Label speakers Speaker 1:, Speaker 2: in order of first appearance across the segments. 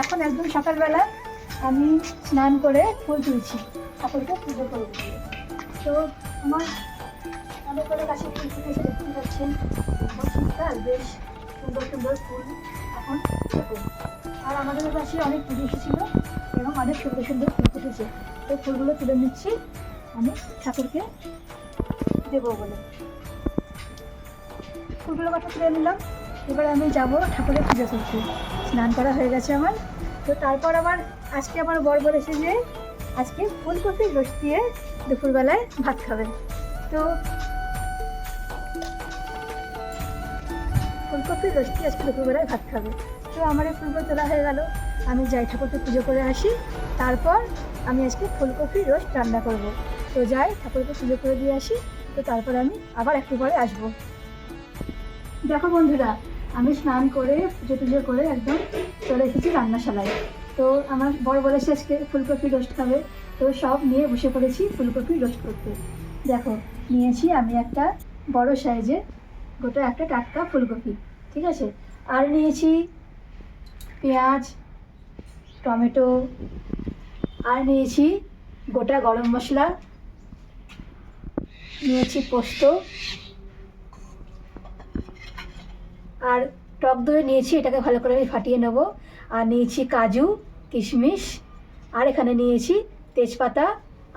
Speaker 1: এখন একদম সকালবেলা আমি স্নান করে ফুল তুলছি, ঠাকুরকে পুজো করে তো আমার অনেক করে কাছে ফুল ফুটেছে দেখতে পাচ্ছেন শীতকাল, বেশ সুন্দর সুন্দর ফুল এখন আর আমাদের পাশে অনেক পুজো এসেছিল এবং অনেক সুন্দর সুন্দর ফুল ফুটেছে। তো ফুলগুলো তুলে নিচ্ছি, আমি ঠাকুরকে দেবো বলে। ফুলগুলো কথা তুলে নিলাম? এবার আমি যাব ঠাকুরের পুজো করতে। স্নান করা হয়ে গেছে আমার। তো তারপর আবার আজকে আমার বর বলেছে যে, আজকে ফুলকপির রস দিয়ে দুপুরবেলায় ভাত খাবে। তো ফুলকপির রস দিয়ে আজকে দুপুরবেলায় ভাত খাবে। তো আমার ফুলগুলো তোলা হয়ে গেল। আমি যাই ঠাকুরকে পুজো করে আসি। তারপর আমি আজকে ফুলকপির রোস্ট রান্না করব। তো যাই, ঠাকুরকে পুজো করে দিয়ে আসি। তো তারপর আমি আবার একটু পরে আসব। দেখো বন্ধুরা আমি স্নান করে, পুজো টুজো করে একদম চলে এসেছি রান্নাশালায়। তো আমার বড় বলেছে আজকে ফুলকপি রোস্ট খাবে। তো সব নিয়ে বসে পড়েছি ফুলকপি রোস্ট করতে। দেখো, নিয়েছি আমি একটা বড় সাইজে গোটা একটা টাটকা ফুলকপি, ঠিক আছে? আর নিয়েছি পেঁয়াজ, টমেটো, আর নিয়েছি গোটা গরম মশলা, নিয়েছি পোস্ত আর টক দই নিয়েছি, এটাকে ভালো করে আমি ফাটিয়ে নেব। আর নিয়েছি কাজু, কিশমিশ, আর এখানে নিয়েছি তেজপাতা,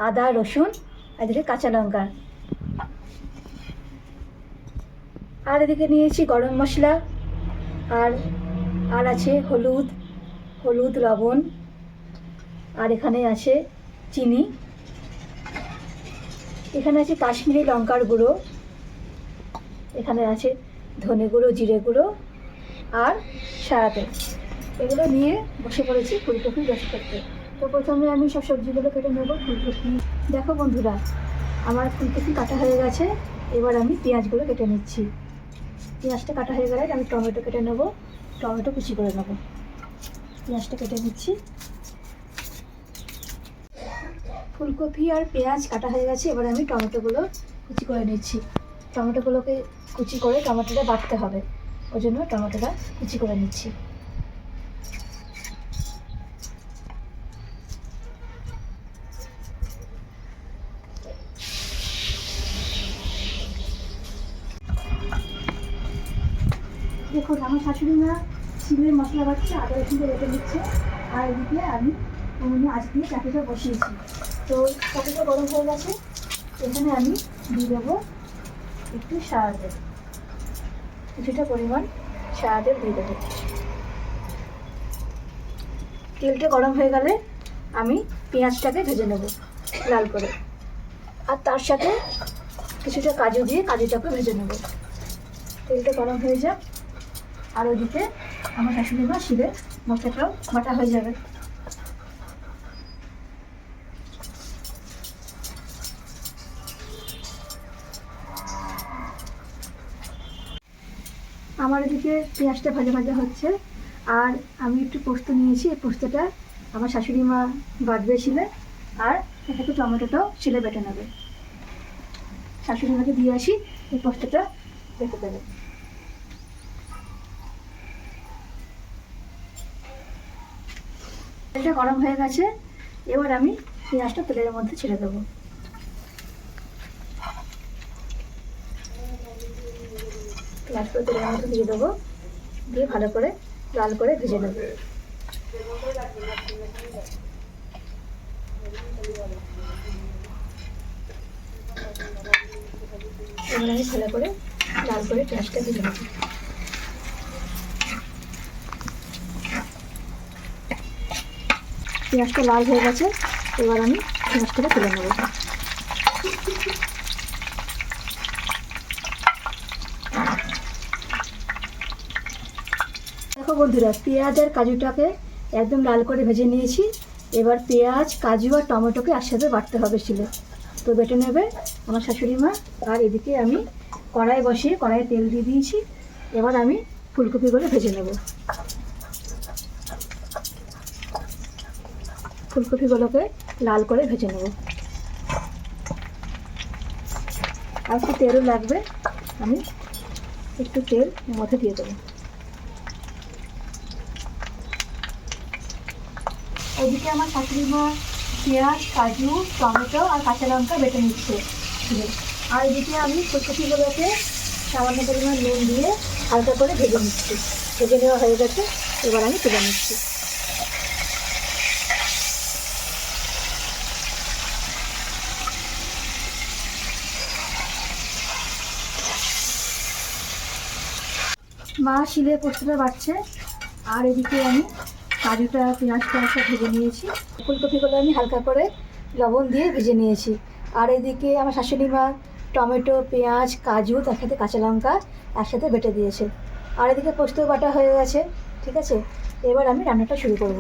Speaker 1: আদা, রসুন, আর এদিকে কাঁচা লঙ্কা। আর এদিকে নিয়েছি গরম মশলা, আর আর আছে হলুদ হলুদ, লবণ, আর এখানে আছে চিনি। এখানে আছে কাশ্মীরি লঙ্কার গুঁড়ো। এখানে আছে ধনে গুঁড়ো, জিরে গুঁড়ো আর সারা এগুলো নিয়ে বসে পড়েছি ফুলকপি রস করতে। তো প্রথমে আমি সব সবজিগুলো কেটে নেব ফুলকপি। দেখো বন্ধুরা, আমার ফুলকপি কাটা হয়ে গেছে। এবার আমি পেঁয়াজগুলো কেটে নিচ্ছি। পেঁয়াজটা কাটা হয়ে গেলে আমি টমেটো কেটে নেব। টমেটো কুচি করে নেব। পেঁয়াজটা কেটে নিচ্ছি। ফুলকপি আর পেঁয়াজ কাটা হয়ে গেছে। এবার আমি টমেটোগুলো কুচি করে নিচ্ছি। টমেটোগুলোকে কুচি করে টমেটোটা বাটতে হবে। ওই জন্য টমেটোটা কুচি করে নিচ্ছি। দেখুন, আমার শাশুড়ি মা শিমের মশলা বাড়ছে আদা রসুনটা রেখে দিচ্ছে আর এদিকে আমি উনুনে আজ দিয়ে চাটুটা বসিয়েছি। তো চাটুটা গরম হয়ে গেছে। এখানে আমি দিয়ে দেবো একটু তেল কিছুটা পরিমাণ তেল দিয়ে দেবো। তেলটা গরম হয়ে গেলে আমি পেঁয়াজটাকে ভেজে নেব লাল করে। আর তার সাথে কিছুটা কাজু দিয়ে কাজুটাকে ভেজে নেব। তেলটা গরম হয়ে যাক। আর ওদিকে আমার শাশুড়ি মা শিলে মশলাটাও বাটা হয়ে যাবে। আমার এদিকে পেঁয়াজটা ভাজা ভাজা হচ্ছে। আর আমি একটু পোস্ত নিয়েছি, এই পোস্তটা আমার শাশুড়ি মা বাটবে শিলে আর একটু টমেটোটাও শিলে বেটে নেবে। শাশুড়ি মাকে দিয়ে আসি, এই পোস্তটা বেটে দেবে। তেলটা গরম হয়ে গেছে, এবার আমি পেঁয়াজটা তেলের মধ্যে ছেড়ে দেবো। পেঁয়াজটা তেলের মধ্যে দিয়ে দেবো। দিয়ে ভালো করে লাল করে ভেজে নেব। এবার আমি ভালো করে লাল করে পেঁয়াজটা ভেজে নেব। পেঁয়াজটা লাল হয়ে গেছে, এবার আমি পেঁয়াজটাকে তুলে নেব। দেখো বন্ধুরা পেঁয়াজ আর কাজুটাকে একদম লাল করে ভেজে নিয়েছি। এবার পেঁয়াজ, কাজু আর টমেটোকে একসাথে বাটতে হবে ছিল তো বেটে নেবে আমার শাশুড়ি মা। আর এদিকে আমি কড়াই বসিয়ে কড়াইয়ে তেল দিয়ে দিয়েছি। এবার আমি ফুলকপিগুলো ভেজে নেব। ফুলকপিগুলোকে লাল করে ভেজে নেব। আর একটু তেলও লাগবে। আমি একটু তেল মধ্যে দিয়ে দেবো। ওদিকে আমার শাশুড়ি মা পেঁয়াজ, কাজু, টমেটো আর কাঁচা লঙ্কা বেটে নিচ্ছে। আর এদিকে আমি ফুলকপিগুলোকে সামান্য পরিমাণ নুন দিয়ে হালকা করে ভেজে নিচ্ছি। ভেজে নেওয়া হয়ে গেছে, এবার আমি তুলে নিচ্ছি। মা শিলে পোস্তটা বাড়ছে। আর এদিকে আমি কাজুটা, পেঁয়াজটা সব ভেজে নিয়েছি। ফুলকপিগুলো আমি হালকা করে লবণ দিয়ে ভেজে নিয়েছি। আর এদিকে আমার শাশুড়ি মা টমেটো, পেঁয়াজ, কাজু, তার সাথে কাঁচা লঙ্কা একসাথে বেটে দিয়েছে। আর এদিকে পোস্ত বাটা হয়ে গেছে, ঠিক আছে? এবার আমি রান্নাটা শুরু করব।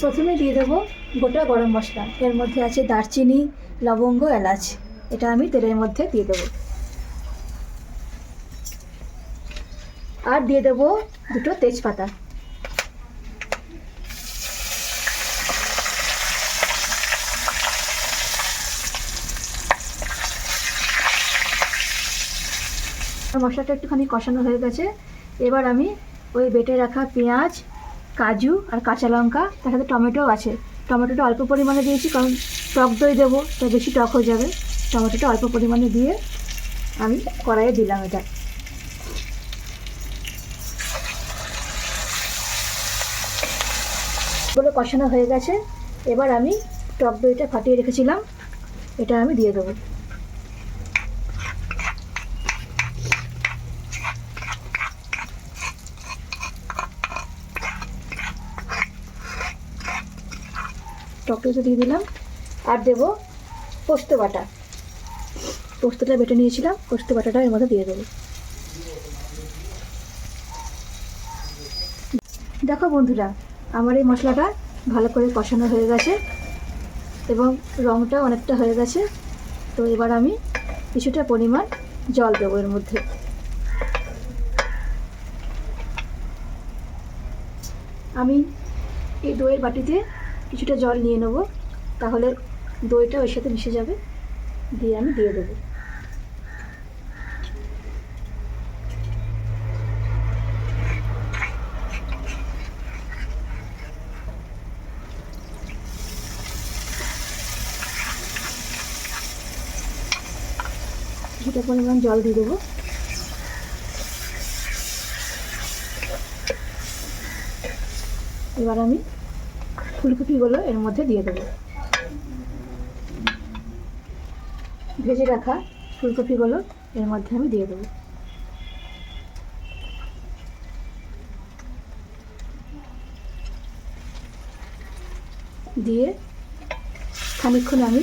Speaker 1: প্রথমে দিয়ে দেবো গোটা গরম মশলা। এর মধ্যে আছে দারচিনি, লবঙ্গ, এলাচ। এটা আমি তেলের মধ্যে দিয়ে দেবো। আর দিয়ে দেবো দুটো তেজপাতা। মশলাটা একটুখানি কষানো হয়ে গেছে। এবার আমি ওই বেটে রাখা পেঁয়াজ, কাজু আর কাঁচা লঙ্কা, তার সাথে টমেটোও আছে। টমেটোটা অল্প পরিমাণে দিয়েছি, কারণ টক দই দেবো তো বেশি টক হয়ে যাবে। টমেটোটা অল্প পরিমাণে দিয়ে আমি কড়াইয়ে দিলাম এটা। গুলো কষানো হয়ে গেছে। এবার আমি টক দইটা ফাটিয়ে রেখেছিলাম। এটা আমি দিয়ে দেবো। টক দিয়ে দিলাম। আর দেবো পোস্ত বাটা। পোস্তটা বেটে নিয়েছিলাম, পোস্ত বাটাটা এর মধ্যে দিয়ে দেবো। দেখো বন্ধুরা, আমার এই মশলাটা ভালো করে কষানো হয়ে গেছে এবং রঙটা অনেকটা হয়ে গেছে। তো এবার আমি কিছুটা পরিমাণ জল দেবো এর মধ্যে। আমি এই দইয়ের বাটিতে কিছুটা জল নিয়ে নেব, তাহলে দইটা ওর সাথে মিশে যাবে, দিয়ে আমি দিয়ে দেবো। কিছুটা পরিমাণ জল দিয়ে দেবো। এবার আমি ফুলকপিগুলো এর মধ্যে দিয়ে দেবো। ভেজে রাখা ফুলকপিগুলো এর মধ্যে আমি দিয়ে দেবো। দিয়ে খানিকক্ষণ আমি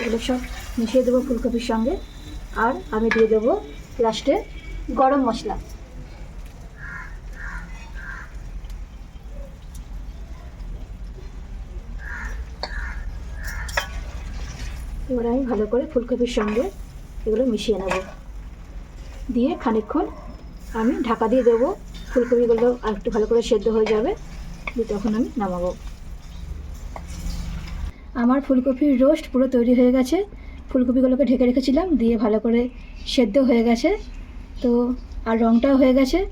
Speaker 1: এগুলো সব মিশিয়ে দেবো ফুলকপির সঙ্গে। আর আমি দিয়ে দেবো লাস্টে গরম মশলা। এবার আমি ভালো করে ফুলকপির সঙ্গে এগুলো মিশিয়ে নেব। দিয়ে খানিকক্ষণ আমি ঢাকা দিয়ে দেবো। ফুলকপিগুলো আর একটু ভালো করে সেদ্ধ হয়ে যাবে। দিয়ে তখন আমি নামাবো। আমার ফুলকপির রোস্ট পুরো তৈরি হয়ে গেছে। ফুলকপিগুলোকে ঢেকে রেখেছিলাম, দিয়ে ভালো করে সেদ্ধ হয়ে গেছে। তো, আর রঙটাও হয়ে গেছে।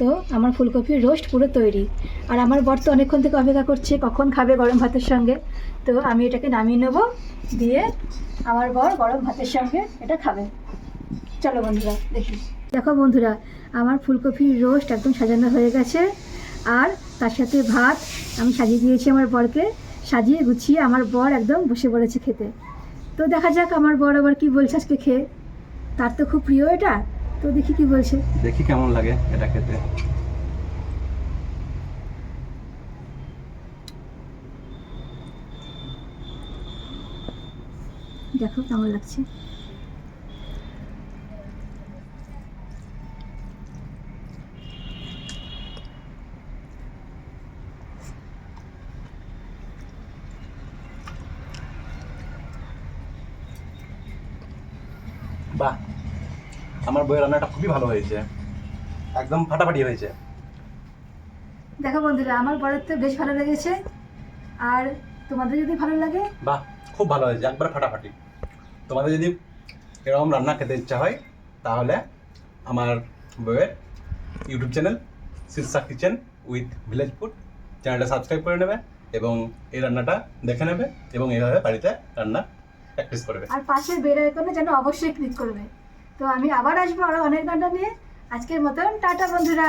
Speaker 1: তো আমার ফুলকপির রোস্ট পুরো তৈরি। আর আমার বর তো অনেকক্ষণ থেকে অপেক্ষা করছে, কখন খাবে গরম ভাতের সঙ্গে। তো আমি এটাকে নামিয়ে নেব, দিয়ে আমার বর গরম ভাতের সঙ্গে এটা খাবে। চলো বন্ধুরা, দেখি। দেখো বন্ধুরা, আমার ফুলকপির রোস্ট একদম সাজানো হয়ে গেছে। আর তার সাথে ভাত আমি সাজিয়ে দিয়েছি আমার বরকে। সাজিয়ে গুছিয়ে আমার বর একদম বসে পড়েছে খেতে। তো দেখা যাক আমার বর আবার কি বলছে আজকে খেয়ে। তার তো খুব প্রিয় এটা। তো দেখি কি বলছে।
Speaker 2: দেখি কেমন লাগে এটা খেতে।
Speaker 1: দেখো কেমন লাগছে।
Speaker 2: বাহ আমার বইয়ের রান্নাটা খুবই ভালো হয়েছে। একদম ফাটাফাটি হয়েছে।
Speaker 1: দেখো বন্ধুরা আমার বরের তো বেশ ভালো লেগেছে। আর তোমাদের যদি ভালো লাগে?
Speaker 2: বাহ খুব ভালো হয়েছে একবার ফাটাফাটি। তোমাদের যদি এরকম রান্না খেতে ইচ্ছা হয় তাহলে আমার বইয়ের YouTube channel Shirsha kitchen with village food চ্যানেলটা সাবস্ক্রাইব করে নেবে এবং এই রান্নাটা দেখে নেবে এবং এইভাবে বাড়িতে রান্না প্র্যাকটিস করবে।
Speaker 1: আর পাশের বেল আইকনে যেন অবশ্যই ক্লিক করবে। তো আমি আবার আসব আরও অনেক রান্না নিয়ে। আজকের মতন টাটা বন্ধুরা।